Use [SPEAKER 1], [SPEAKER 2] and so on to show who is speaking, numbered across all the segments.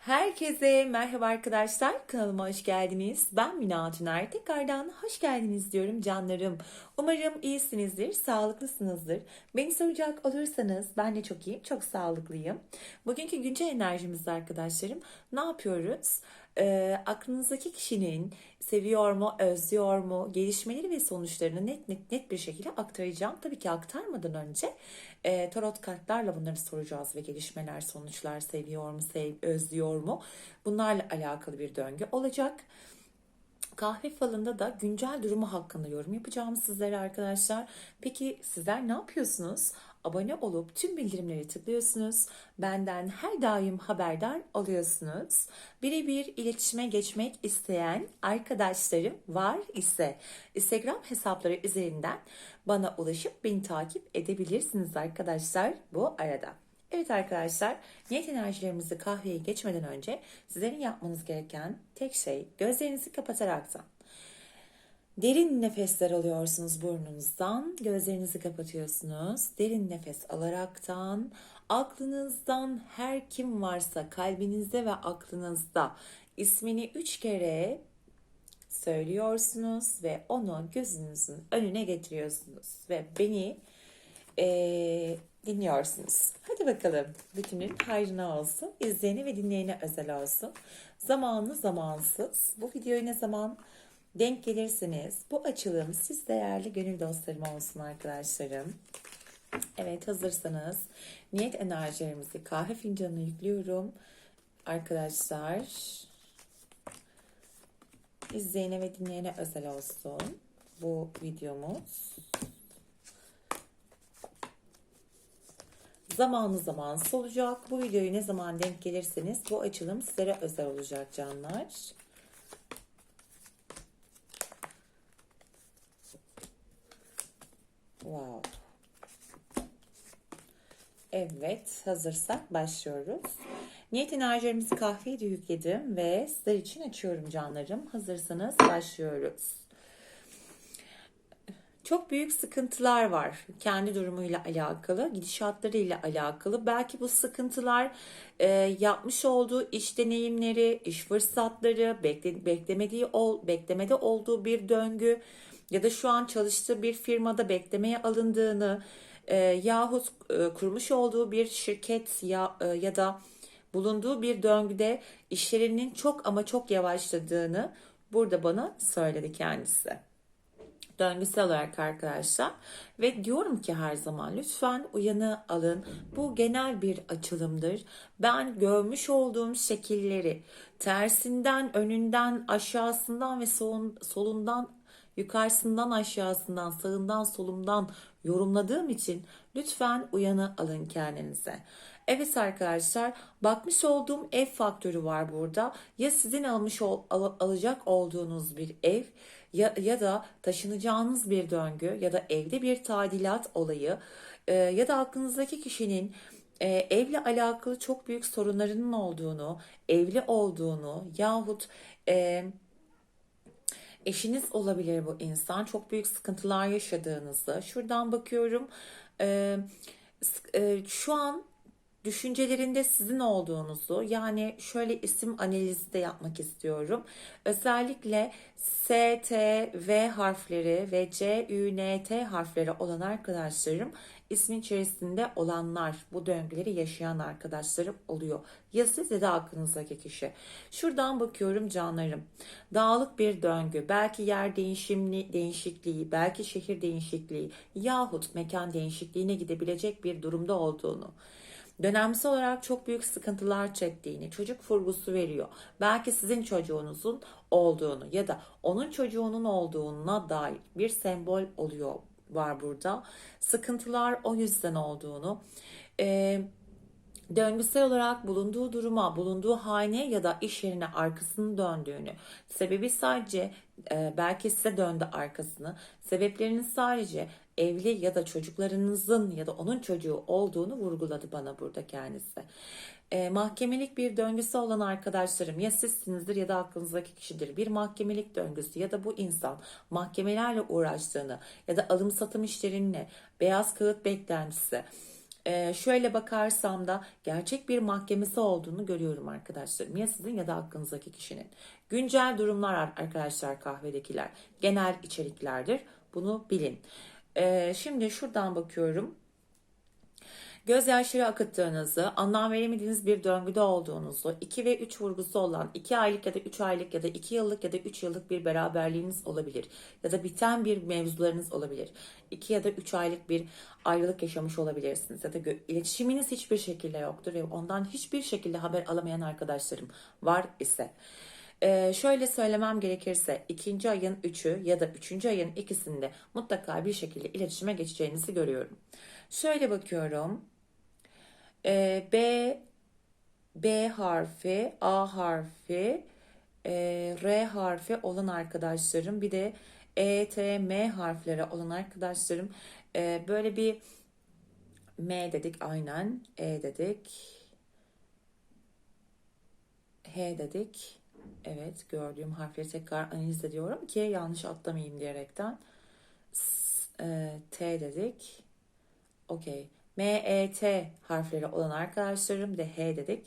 [SPEAKER 1] Herkese merhaba arkadaşlar. Kanalıma hoş geldiniz. Ben Mina Tuner. Tekrardan hoş geldiniz diyorum canlarım. Umarım iyisinizdir, sağlıklısınızdır. Beni soracak olursanız ben de çok iyiyim, çok sağlıklıyım. Bugünkü güncel enerjimizde arkadaşlarım ne yapıyoruz? Ee, aklınızdaki kişinin seviyor mu, özlüyor mu, gelişmeleri ve sonuçlarını net net net bir şekilde aktaracağım. Tabii ki aktarmadan önce e, tarot kartlarla bunları soracağız ve gelişmeler, sonuçlar seviyor mu, sev, özlüyor mu? Bunlarla alakalı bir döngü olacak. Kahve falında da güncel durumu hakkında yorum yapacağım sizlere arkadaşlar. Peki sizler ne yapıyorsunuz? Abone olup tüm bildirimleri tıklıyorsunuz. Benden her daim haberdar oluyorsunuz. Birebir iletişime geçmek isteyen arkadaşlarım var ise Instagram hesapları üzerinden bana ulaşıp beni takip edebilirsiniz arkadaşlar bu arada. Evet arkadaşlar, niyet enerjilerimizi kahveye geçmeden önce sizlerin yapmanız gereken tek şey gözlerinizi kapataraktan Derin nefesler alıyorsunuz burnunuzdan, gözlerinizi kapatıyorsunuz. Derin nefes alaraktan aklınızdan her kim varsa kalbinizde ve aklınızda ismini üç kere söylüyorsunuz ve onu gözünüzün önüne getiriyorsunuz ve beni eee, dinliyorsunuz. Hadi bakalım. Bütünün hayrına olsun. İzleyene ve dinleyene özel olsun. Zamanlı zamansız. Bu videoyu ne zaman denk gelirsiniz? Bu açılım siz değerli gönül dostlarım olsun arkadaşlarım. Evet hazırsanız niyet enerjilerimizi kahve fincanına yüklüyorum. Arkadaşlar izleyene ve dinleyene özel olsun bu videomuz. Zamanı zamansız olacak. Bu videoyu ne zaman denk gelirseniz bu açılım sizlere özel olacak canlar. Wow. Evet, hazırsak başlıyoruz. Niyet enerjilerimizi kahveye de yükledim ve sizler için açıyorum canlarım. Hazırsanız başlıyoruz. Çok büyük sıkıntılar var kendi durumuyla alakalı, gidişatlarıyla alakalı. Belki bu sıkıntılar e, yapmış olduğu iş deneyimleri, iş fırsatları, bekle, beklemediği ol, beklemede olduğu bir döngü ya da şu an çalıştığı bir firmada beklemeye alındığını e, yahut e, kurmuş olduğu bir şirket ya e, ya da bulunduğu bir döngüde işlerinin çok ama çok yavaşladığını burada bana söyledi kendisi döngüsel olarak arkadaşlar. Ve diyorum ki her zaman lütfen uyanı alın. Bu genel bir açılımdır. Ben görmüş olduğum şekilleri tersinden, önünden, aşağısından ve solun, solundan, yukarısından, aşağısından, sağından, solumdan yorumladığım için lütfen uyanı alın kendinize. Evet arkadaşlar bakmış olduğum ev faktörü var burada. Ya sizin almış ol, al, alacak olduğunuz bir ev ya, ya da taşınacağınız bir döngü ya da evde bir tadilat olayı e, ya da aklınızdaki kişinin e, evle alakalı çok büyük sorunlarının olduğunu, evli olduğunu yahut e, eşiniz olabilir bu insan. Çok büyük sıkıntılar yaşadığınızı. Şuradan bakıyorum. E, e, şu an düşüncelerinde sizin olduğunuzu yani şöyle isim analizi de yapmak istiyorum. Özellikle S, T, V harfleri ve C, Ü, N, T harfleri olan arkadaşlarım ismin içerisinde olanlar, bu döngüleri yaşayan arkadaşlarım oluyor. Ya siz ya da aklınızdaki kişi. Şuradan bakıyorum canlarım. Dağlık bir döngü, belki yer değişimli değişikliği, belki şehir değişikliği yahut mekan değişikliğine gidebilecek bir durumda olduğunu dönemsel olarak çok büyük sıkıntılar çektiğini, çocuk furgusu veriyor. Belki sizin çocuğunuzun olduğunu ya da onun çocuğunun olduğuna dair bir sembol oluyor var burada. Sıkıntılar o yüzden olduğunu, e, döngüsel olarak bulunduğu duruma, bulunduğu hane ya da iş yerine arkasını döndüğünü, sebebi sadece e, belki size döndü arkasını, sebeplerinin sadece evli ya da çocuklarınızın ya da onun çocuğu olduğunu vurguladı bana burada kendisi. E, mahkemelik bir döngüsü olan arkadaşlarım ya sizsinizdir ya da aklınızdaki kişidir. Bir mahkemelik döngüsü ya da bu insan mahkemelerle uğraştığını ya da alım satım işlerinle beyaz kağıt beklentisi Ee, şöyle bakarsam da gerçek bir mahkemesi olduğunu görüyorum arkadaşlarım. Ya sizin ya da aklınızdaki kişinin. Güncel durumlar arkadaşlar kahvedekiler. Genel içeriklerdir. Bunu bilin. Ee, şimdi şuradan bakıyorum. Gözyaşları akıttığınızı, anlam veremediğiniz bir döngüde olduğunuzu, 2 ve 3 vurgusu olan 2 aylık ya da 3 aylık ya da 2 yıllık ya da 3 yıllık bir beraberliğiniz olabilir. Ya da biten bir mevzularınız olabilir. 2 ya da 3 aylık bir ayrılık yaşamış olabilirsiniz. Ya da iletişiminiz hiçbir şekilde yoktur ve ondan hiçbir şekilde haber alamayan arkadaşlarım var ise. Ee, şöyle söylemem gerekirse ikinci ayın üçü ya da üçüncü ayın ikisinde mutlaka bir şekilde iletişime geçeceğinizi görüyorum. Şöyle bakıyorum. Ee, B B harfi, A harfi, e, R harfi olan arkadaşlarım, bir de E, T, M harfleri olan arkadaşlarım e, böyle bir M dedik aynen, E dedik, H dedik. Evet gördüğüm harfleri tekrar analiz ediyorum ki yanlış atlamayayım diyerekten. S, e, T dedik. Okey. M, E, T harfleri olan arkadaşlarım de H dedik.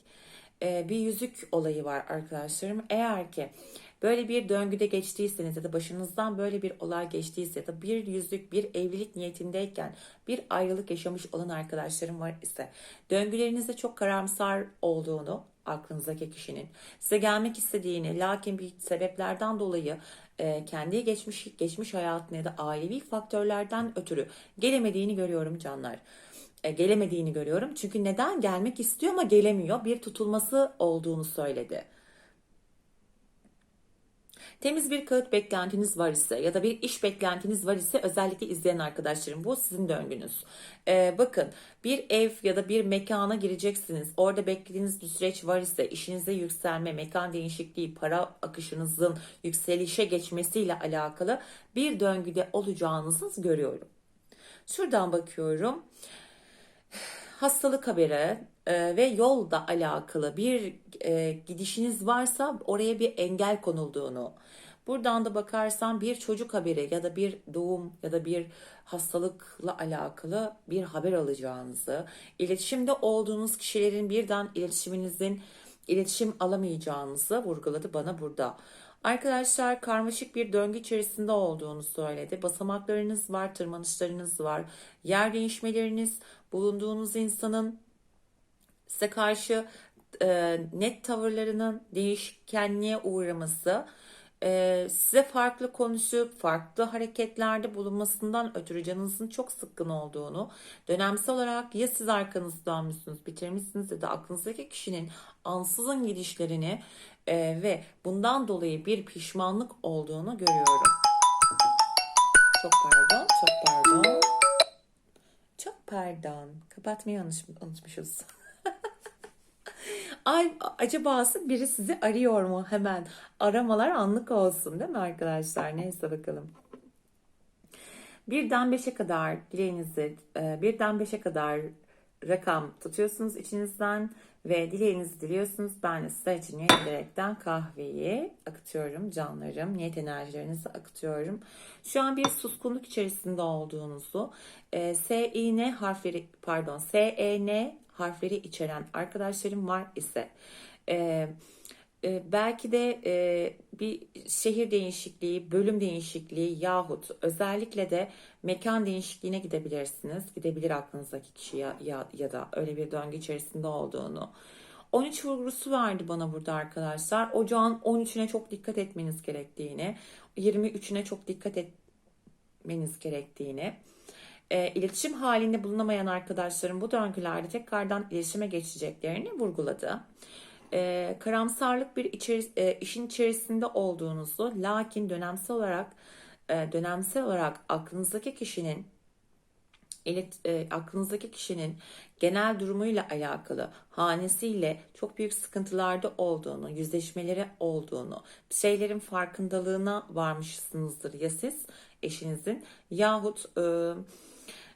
[SPEAKER 1] E, bir yüzük olayı var arkadaşlarım. Eğer ki böyle bir döngüde geçtiyseniz ya da başınızdan böyle bir olay geçtiyse ya da bir yüzük bir evlilik niyetindeyken bir ayrılık yaşamış olan arkadaşlarım var ise döngülerinizde çok karamsar olduğunu aklınızdaki kişinin size gelmek istediğini lakin bir sebeplerden dolayı e, kendi geçmiş geçmiş hayatına ya da ailevi faktörlerden ötürü gelemediğini görüyorum canlar. E, gelemediğini görüyorum. Çünkü neden gelmek istiyor ama gelemiyor? Bir tutulması olduğunu söyledi. Temiz bir kağıt beklentiniz var ise ya da bir iş beklentiniz var ise özellikle izleyen arkadaşlarım bu sizin döngünüz. Ee, bakın bir ev ya da bir mekana gireceksiniz. Orada beklediğiniz bir süreç var ise işinize yükselme, mekan değişikliği, para akışınızın yükselişe geçmesiyle alakalı bir döngüde olacağınızı görüyorum. Şuradan bakıyorum hastalık haberi e, ve yolda alakalı bir e, gidişiniz varsa oraya bir engel konulduğunu, buradan da bakarsan bir çocuk haberi ya da bir doğum ya da bir hastalıkla alakalı bir haber alacağınızı, iletişimde olduğunuz kişilerin birden iletişiminizin iletişim alamayacağınızı vurguladı bana burada. Arkadaşlar karmaşık bir döngü içerisinde olduğunu söyledi. Basamaklarınız var, tırmanışlarınız var, yer değişmeleriniz, bulunduğunuz insanın size karşı e, net tavırlarının değişkenliğe uğraması, e, size farklı konuşup farklı hareketlerde bulunmasından ötürü canınızın çok sıkkın olduğunu, dönemsel olarak ya siz arkanızı dönmüşsünüz, bitirmişsiniz ya da aklınızdaki kişinin ansızın gidişlerini e, ve bundan dolayı bir pişmanlık olduğunu görüyorum. Çok pardon, çok pardon. Çok pardon. Kapatmayı unutmuşuz. Ay acaba biri sizi arıyor mu hemen? Aramalar anlık olsun değil mi arkadaşlar? Neyse bakalım. Birden beşe kadar dileğinizi, e, birden beşe kadar rakam tutuyorsunuz içinizden ve dileğinizi diliyorsunuz. Ben de sizler için niyet kahveyi akıtıyorum canlarım. Niyet enerjilerinizi akıtıyorum. Şu an bir suskunluk içerisinde olduğunuzu e, S, I, N harfleri pardon S, E, N harfleri içeren arkadaşlarım var ise e, e, belki de e, bir şehir değişikliği, bölüm değişikliği yahut özellikle de mekan değişikliğine gidebilirsiniz. Gidebilir aklınızdaki kişi ya, ya, ya da öyle bir döngü içerisinde olduğunu. 13 vurgusu verdi bana burada arkadaşlar. Ocağın 13'üne çok dikkat etmeniz gerektiğini, 23'üne çok dikkat etmeniz gerektiğini, e, iletişim halinde bulunamayan arkadaşların bu döngülerde tekrardan iletişime geçeceklerini vurguladı e, karamsarlık bir içeri, e, işin içerisinde olduğunuzu lakin dönemsel olarak e, dönemsel olarak aklınızdaki kişinin ilet, e, aklınızdaki kişinin genel durumuyla alakalı hanesiyle çok büyük sıkıntılarda olduğunu, yüzleşmeleri olduğunu, şeylerin farkındalığına varmışsınızdır ya siz eşinizin yahut e,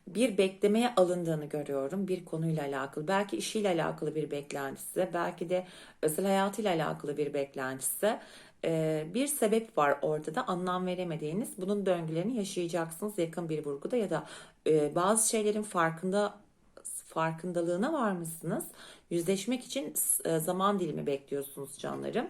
[SPEAKER 1] bir beklemeye alındığını görüyorum bir konuyla alakalı. Belki işiyle alakalı bir beklentisi, belki de özel hayatıyla alakalı bir beklentisi. Ee, bir sebep var orada da anlam veremediğiniz. Bunun döngülerini yaşayacaksınız yakın bir vurguda ya da e, bazı şeylerin farkında farkındalığına var mısınız? Yüzleşmek için e, zaman dilimi bekliyorsunuz canlarım.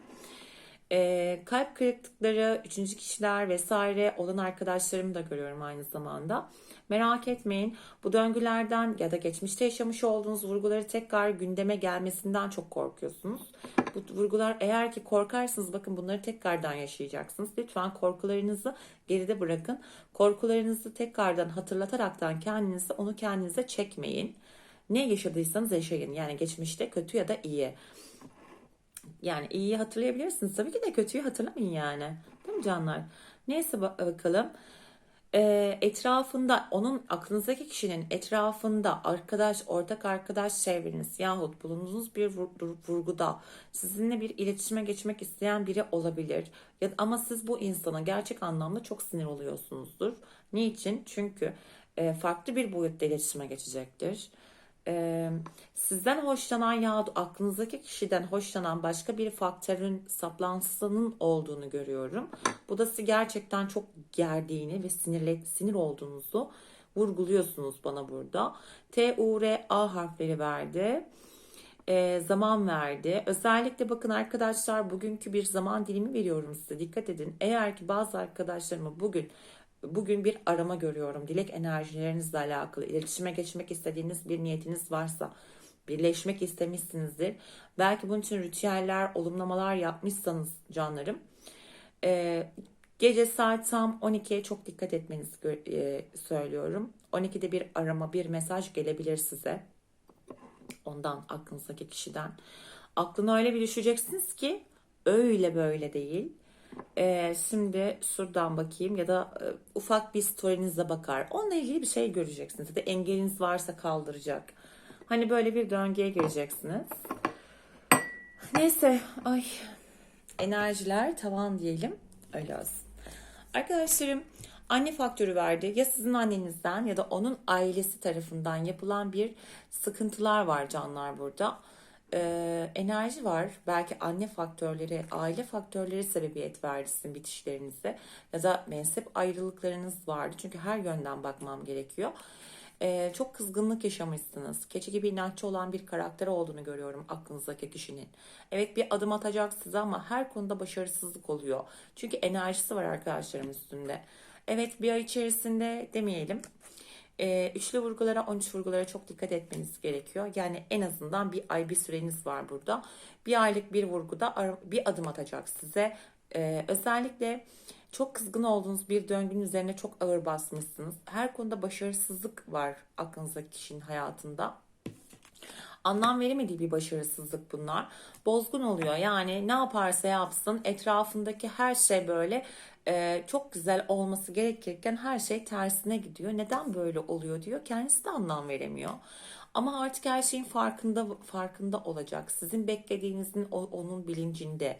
[SPEAKER 1] E, kalp kırıklıkları, üçüncü kişiler vesaire olan arkadaşlarımı da görüyorum aynı zamanda. Merak etmeyin bu döngülerden ya da geçmişte yaşamış olduğunuz vurguları tekrar gündeme gelmesinden çok korkuyorsunuz. Bu vurgular eğer ki korkarsınız bakın bunları tekrardan yaşayacaksınız. Lütfen korkularınızı geride bırakın. Korkularınızı tekrardan hatırlataraktan kendinizi onu kendinize çekmeyin. Ne yaşadıysanız yaşayın. Yani geçmişte kötü ya da iyi. Yani iyiyi hatırlayabilirsiniz. Tabii ki de kötüyü hatırlamayın yani. Değil mi canlar? Neyse bakalım. Ee, etrafında onun aklınızdaki kişinin etrafında arkadaş, ortak arkadaş çevreniz yahut bulunduğunuz bir vurguda sizinle bir iletişime geçmek isteyen biri olabilir. Ya ama siz bu insana gerçek anlamda çok sinir oluyorsunuzdur. Niçin? Çünkü e, farklı bir boyutta iletişime geçecektir e, sizden hoşlanan ya aklınızdaki kişiden hoşlanan başka bir faktörün saplantısının olduğunu görüyorum. Bu da sizi gerçekten çok gerdiğini ve sinirle, sinir olduğunuzu vurguluyorsunuz bana burada. T, U, R, A harfleri verdi. E, zaman verdi. Özellikle bakın arkadaşlar bugünkü bir zaman dilimi veriyorum size. Dikkat edin. Eğer ki bazı arkadaşlarıma bugün bugün bir arama görüyorum. Dilek enerjilerinizle alakalı, iletişime geçmek istediğiniz bir niyetiniz varsa, birleşmek istemişsinizdir. Belki bunun için ritüeller, olumlamalar yapmışsanız canlarım. Ee, gece saat tam 12'ye çok dikkat etmenizi e, söylüyorum. 12'de bir arama, bir mesaj gelebilir size. Ondan, aklınızdaki kişiden. Aklına öyle bir düşeceksiniz ki öyle böyle değil ee, şimdi şuradan bakayım ya da e, ufak bir story'nize bakar. Onunla ilgili bir şey göreceksiniz. Ya da engeliniz varsa kaldıracak. Hani böyle bir döngüye gireceksiniz. Neyse ay enerjiler tavan diyelim. Öyle olsun. Arkadaşlarım anne faktörü verdi. Ya sizin annenizden ya da onun ailesi tarafından yapılan bir sıkıntılar var canlar burada e, enerji var. Belki anne faktörleri, aile faktörleri sebebiyet verdi sizin bitişlerinize. Ya da mensep ayrılıklarınız vardı. Çünkü her yönden bakmam gerekiyor. E, çok kızgınlık yaşamışsınız. Keçi gibi inatçı olan bir karakter olduğunu görüyorum aklınızdaki kişinin. Evet bir adım atacak size ama her konuda başarısızlık oluyor. Çünkü enerjisi var arkadaşlarım üstünde. Evet bir ay içerisinde demeyelim e, üçlü vurgulara, 13 vurgulara çok dikkat etmeniz gerekiyor. Yani en azından bir ay bir süreniz var burada. Bir aylık bir vurguda bir adım atacak size. E, özellikle çok kızgın olduğunuz bir döngünün üzerine çok ağır basmışsınız. Her konuda başarısızlık var aklınızdaki kişinin hayatında anlam veremediği bir başarısızlık bunlar. Bozgun oluyor yani ne yaparsa yapsın etrafındaki her şey böyle e, çok güzel olması gerekirken her şey tersine gidiyor. Neden böyle oluyor diyor. Kendisi de anlam veremiyor. Ama artık her şeyin farkında farkında olacak. Sizin beklediğinizin onun bilincinde.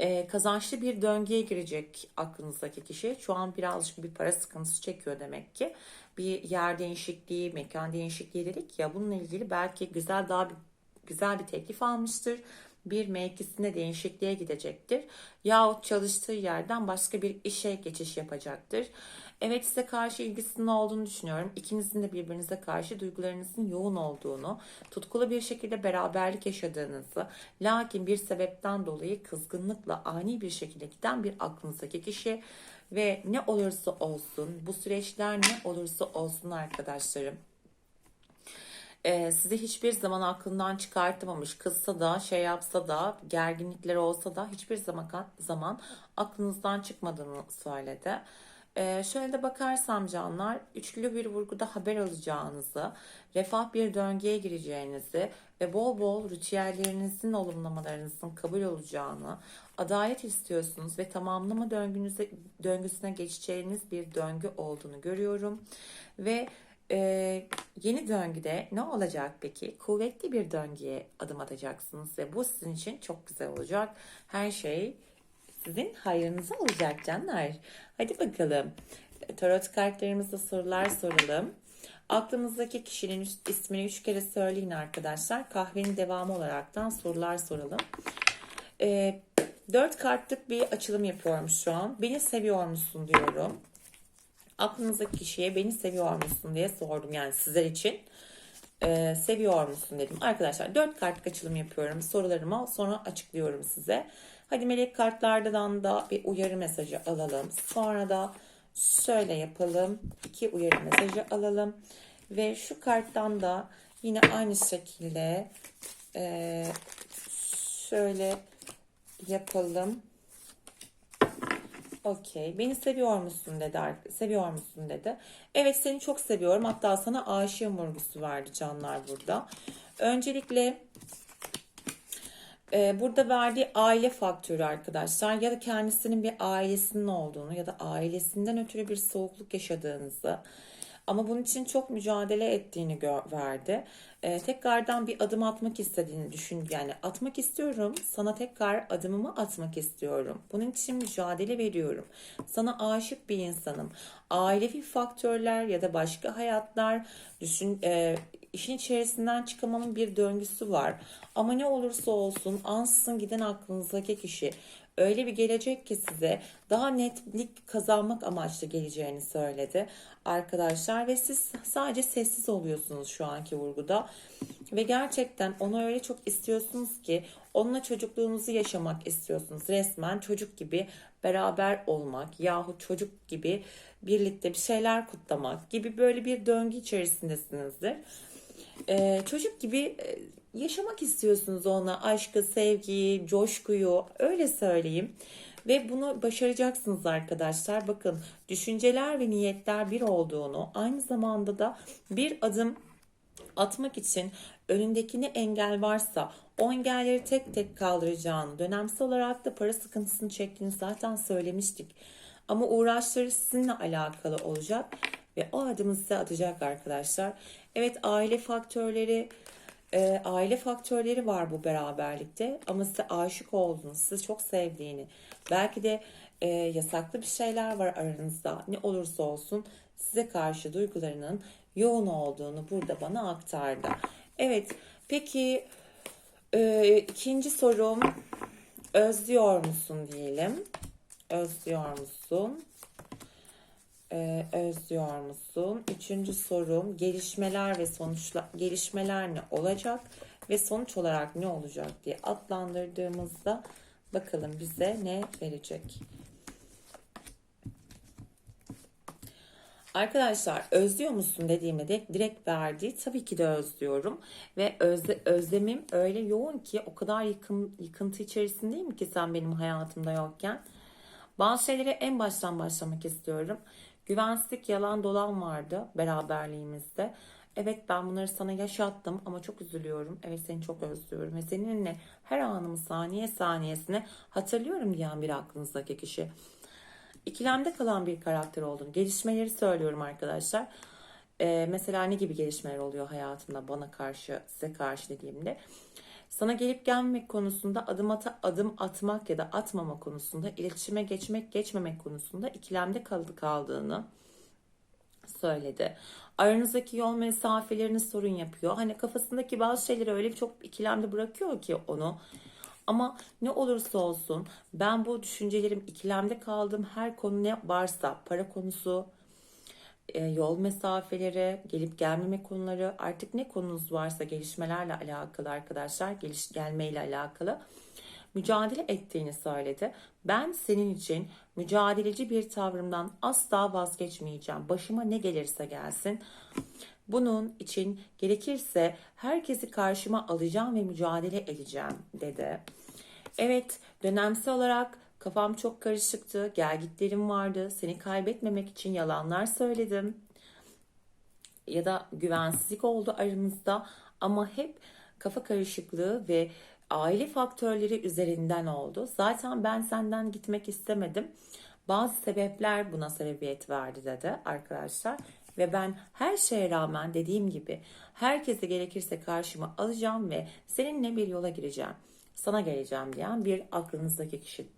[SPEAKER 1] Ee, kazançlı bir döngüye girecek aklınızdaki kişi. Şu an birazcık bir para sıkıntısı çekiyor demek ki. Bir yer değişikliği, mekan değişikliği dedik ya bununla ilgili belki güzel daha bir güzel bir teklif almıştır bir mevkisine değişikliğe gidecektir. Yahut çalıştığı yerden başka bir işe geçiş yapacaktır. Evet size karşı ilgisinin olduğunu düşünüyorum. İkinizin de birbirinize karşı duygularınızın yoğun olduğunu, tutkulu bir şekilde beraberlik yaşadığınızı, lakin bir sebepten dolayı kızgınlıkla ani bir şekilde giden bir aklınızdaki kişi ve ne olursa olsun bu süreçler ne olursa olsun arkadaşlarım e, sizi hiçbir zaman aklından çıkartmamış kızsa da şey yapsa da gerginlikleri olsa da hiçbir zaman zaman aklınızdan çıkmadığını söyledi. Ee, şöyle de bakarsam canlar, üçlü bir vurguda haber alacağınızı, refah bir döngüye gireceğinizi ve bol bol ritüellerinizin olumlamalarınızın kabul olacağını, adalet istiyorsunuz ve tamamlama döngünüze, döngüsüne geçeceğiniz bir döngü olduğunu görüyorum. Ve ee, yeni döngüde ne olacak peki? Kuvvetli bir döngüye adım atacaksınız ve bu sizin için çok güzel olacak. Her şey sizin hayrınıza olacak canlar. Hadi bakalım. Tarot kartlarımızda sorular soralım. Aklımızdaki kişinin ismini üç kere söyleyin arkadaşlar. Kahvenin devamı olaraktan sorular soralım. Ee, dört kartlık bir açılım yapıyorum şu an. Beni seviyor musun diyorum aklınızdaki kişiye beni seviyor musun diye sordum yani sizler için. Ee, seviyor musun dedim. Arkadaşlar 4 kart açılım yapıyorum. Sorularımı sonra açıklıyorum size. Hadi melek kartlardan da bir uyarı mesajı alalım. Sonra da şöyle yapalım. iki uyarı mesajı alalım. Ve şu karttan da yine aynı şekilde e, şöyle yapalım. Okey. Beni seviyor musun dedi. Seviyor musun dedi. Evet seni çok seviyorum. Hatta sana aşığım vurgusu verdi canlar burada. Öncelikle e, burada verdiği aile faktörü arkadaşlar ya da kendisinin bir ailesinin olduğunu ya da ailesinden ötürü bir soğukluk yaşadığınızı ama bunun için çok mücadele ettiğini verdi. Ee, tekrardan bir adım atmak istediğini düşün. Yani atmak istiyorum. Sana tekrar adımımı atmak istiyorum. Bunun için mücadele veriyorum. Sana aşık bir insanım. Ailevi faktörler ya da başka hayatlar düşün e, işin içerisinden çıkamamın bir döngüsü var. Ama ne olursa olsun ansızın giden aklınızdaki kişi öyle bir gelecek ki size daha netlik kazanmak amaçlı geleceğini söyledi arkadaşlar ve siz sadece sessiz oluyorsunuz şu anki vurguda ve gerçekten onu öyle çok istiyorsunuz ki onunla çocukluğunuzu yaşamak istiyorsunuz resmen çocuk gibi beraber olmak yahut çocuk gibi birlikte bir şeyler kutlamak gibi böyle bir döngü içerisindesinizdir. Ee, çocuk gibi yaşamak istiyorsunuz ona aşkı, sevgiyi, coşkuyu öyle söyleyeyim. Ve bunu başaracaksınız arkadaşlar. Bakın düşünceler ve niyetler bir olduğunu aynı zamanda da bir adım atmak için önündeki engel varsa o engelleri tek tek kaldıracağını, dönemsel olarak da para sıkıntısını çektiğini zaten söylemiştik. Ama uğraşları sizinle alakalı olacak ve o adımı size atacak arkadaşlar. Evet aile faktörleri e, aile faktörleri var bu beraberlikte ama size aşık olduğunu, sizi çok sevdiğini, belki de e, yasaklı bir şeyler var aranızda ne olursa olsun size karşı duygularının yoğun olduğunu burada bana aktardı. Evet peki e, ikinci sorum özlüyor musun diyelim. Özlüyor musun? Ee, özlüyor musun? Üçüncü sorum gelişmeler ve sonuçlar gelişmeler ne olacak ve sonuç olarak ne olacak diye adlandırdığımızda bakalım bize ne verecek. Arkadaşlar özlüyor musun dediğimde de direkt verdiği tabii ki de özlüyorum ve özle, özlemim öyle yoğun ki o kadar yıkım, yıkıntı içerisindeyim ki sen benim hayatımda yokken. Bazı şeylere en baştan başlamak istiyorum. Güvensizlik, yalan dolan vardı beraberliğimizde. Evet ben bunları sana yaşattım ama çok üzülüyorum. Evet seni çok özlüyorum ve seninle her anımı saniye saniyesine hatırlıyorum diyen bir aklınızdaki kişi. İkilemde kalan bir karakter olduğunu, gelişmeleri söylüyorum arkadaşlar. Ee, mesela ne gibi gelişmeler oluyor hayatımda bana karşı, size karşı dediğimde. Sana gelip gelmemek konusunda adım ata, adım atmak ya da atmama konusunda, iletişime geçmek geçmemek konusunda ikilemde kaldı kaldığını söyledi. Aranızdaki yol mesafelerini sorun yapıyor. Hani kafasındaki bazı şeyleri öyle çok ikilemde bırakıyor ki onu. Ama ne olursa olsun ben bu düşüncelerim ikilemde kaldığım her konu ne varsa para konusu, yol mesafeleri, gelip gelmeme konuları artık ne konunuz varsa gelişmelerle alakalı arkadaşlar geliş gelmeyle alakalı mücadele ettiğini söyledi. Ben senin için mücadeleci bir tavrımdan asla vazgeçmeyeceğim. Başıma ne gelirse gelsin. Bunun için gerekirse herkesi karşıma alacağım ve mücadele edeceğim dedi. Evet dönemsel olarak Kafam çok karışıktı, gelgitlerim vardı. Seni kaybetmemek için yalanlar söyledim. Ya da güvensizlik oldu aramızda ama hep kafa karışıklığı ve aile faktörleri üzerinden oldu. Zaten ben senden gitmek istemedim. Bazı sebepler buna sebebiyet verdi dedi arkadaşlar. Ve ben her şeye rağmen dediğim gibi herkese gerekirse karşıma alacağım ve seninle bir yola gireceğim. Sana geleceğim diyen bir aklınızdaki kişi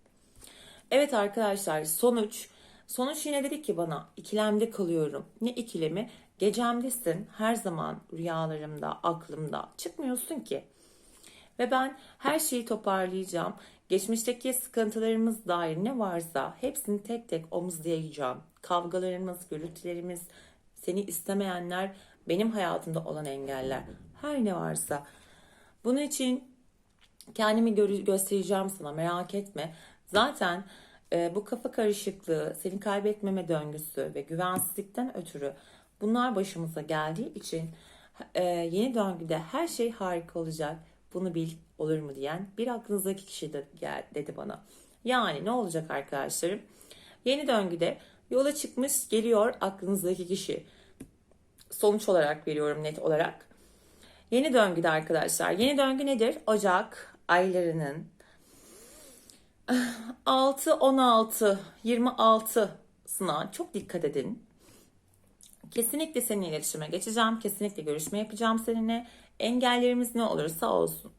[SPEAKER 1] Evet arkadaşlar sonuç. Sonuç yine dedi ki bana ikilemde kalıyorum. Ne ikilemi? Gecemdesin her zaman rüyalarımda, aklımda. Çıkmıyorsun ki. Ve ben her şeyi toparlayacağım. Geçmişteki sıkıntılarımız dair ne varsa hepsini tek tek omuzlayacağım. Kavgalarımız, gürültülerimiz, seni istemeyenler benim hayatımda olan engeller, her ne varsa. Bunun için kendimi gö- göstereceğim sana merak etme. Zaten e, bu kafa karışıklığı, seni kaybetmeme döngüsü ve güvensizlikten ötürü bunlar başımıza geldiği için e, yeni döngüde her şey harika olacak. Bunu bil olur mu diyen bir aklınızdaki kişi de gel, dedi bana. Yani ne olacak arkadaşlarım? Yeni döngüde yola çıkmış geliyor aklınızdaki kişi. Sonuç olarak veriyorum net olarak. Yeni döngüde arkadaşlar. Yeni döngü nedir? Ocak aylarının 6, 16, 26'sına çok dikkat edin. Kesinlikle seninle iletişime geçeceğim. Kesinlikle görüşme yapacağım seninle. Engellerimiz ne olursa olsun.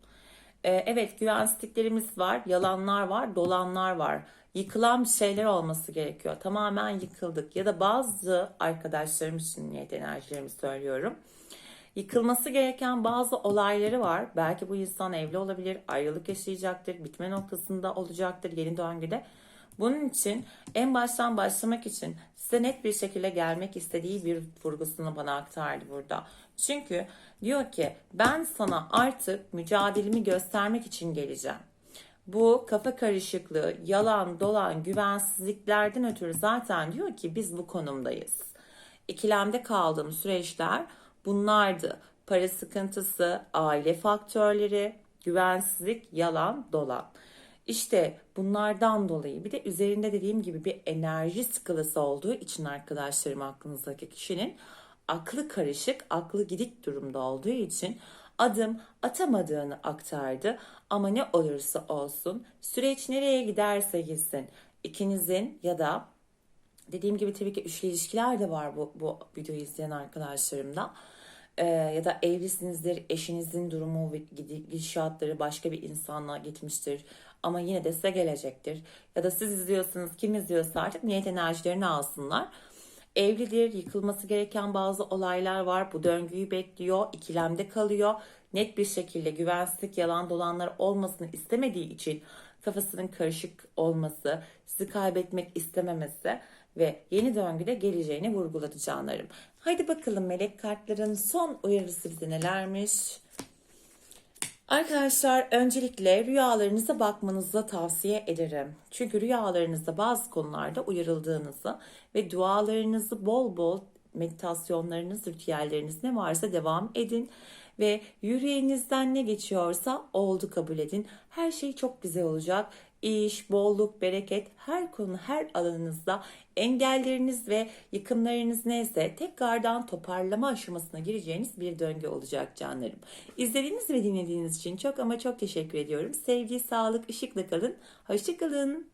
[SPEAKER 1] Ee, evet güvensizliklerimiz var, yalanlar var, dolanlar var. Yıkılan bir şeyler olması gerekiyor. Tamamen yıkıldık. Ya da bazı arkadaşlarım için niyet enerjilerimi söylüyorum. Yıkılması gereken bazı olayları var. Belki bu insan evli olabilir, ayrılık yaşayacaktır, bitme noktasında olacaktır yeni döngüde. Bunun için en baştan başlamak için size net bir şekilde gelmek istediği bir vurgusunu bana aktardı burada. Çünkü diyor ki ben sana artık mücadelemi göstermek için geleceğim. Bu kafa karışıklığı, yalan, dolan, güvensizliklerden ötürü zaten diyor ki biz bu konumdayız. İkilemde kaldığım süreçler bunlardı. Para sıkıntısı, aile faktörleri, güvensizlik, yalan, dolan. İşte bunlardan dolayı bir de üzerinde dediğim gibi bir enerji skalası olduğu için arkadaşlarım aklınızdaki kişinin aklı karışık, aklı gidik durumda olduğu için adım atamadığını aktardı. Ama ne olursa olsun süreç nereye giderse gitsin ikinizin ya da dediğim gibi tabii ki üçlü ilişkiler de var bu, bu videoyu izleyen arkadaşlarımda. Ee, ya da evlisinizdir, eşinizin durumu ve gidi- gidişatları başka bir insanla gitmiştir. Ama yine de size gelecektir. Ya da siz izliyorsunuz, kim izliyorsa artık niyet enerjilerini alsınlar. Evlidir, yıkılması gereken bazı olaylar var. Bu döngüyü bekliyor, ikilemde kalıyor. Net bir şekilde güvensizlik, yalan dolanlar olmasını istemediği için kafasının karışık olması, sizi kaybetmek istememesi ve yeni döngüde geleceğini vurguladı canlarım. Haydi bakalım melek kartların son uyarısı bize nelermiş? Arkadaşlar öncelikle rüyalarınıza bakmanızı tavsiye ederim. Çünkü rüyalarınızda bazı konularda uyarıldığınızı ve dualarınızı bol bol meditasyonlarınız, ritüelleriniz ne varsa devam edin. Ve yüreğinizden ne geçiyorsa oldu kabul edin. Her şey çok güzel olacak. İş, bolluk, bereket her konu her alanınızda engelleriniz ve yıkımlarınız neyse tekrardan toparlama aşamasına gireceğiniz bir döngü olacak canlarım. İzlediğiniz ve dinlediğiniz için çok ama çok teşekkür ediyorum. Sevgi, sağlık, ışıkla kalın. Hoşçakalın.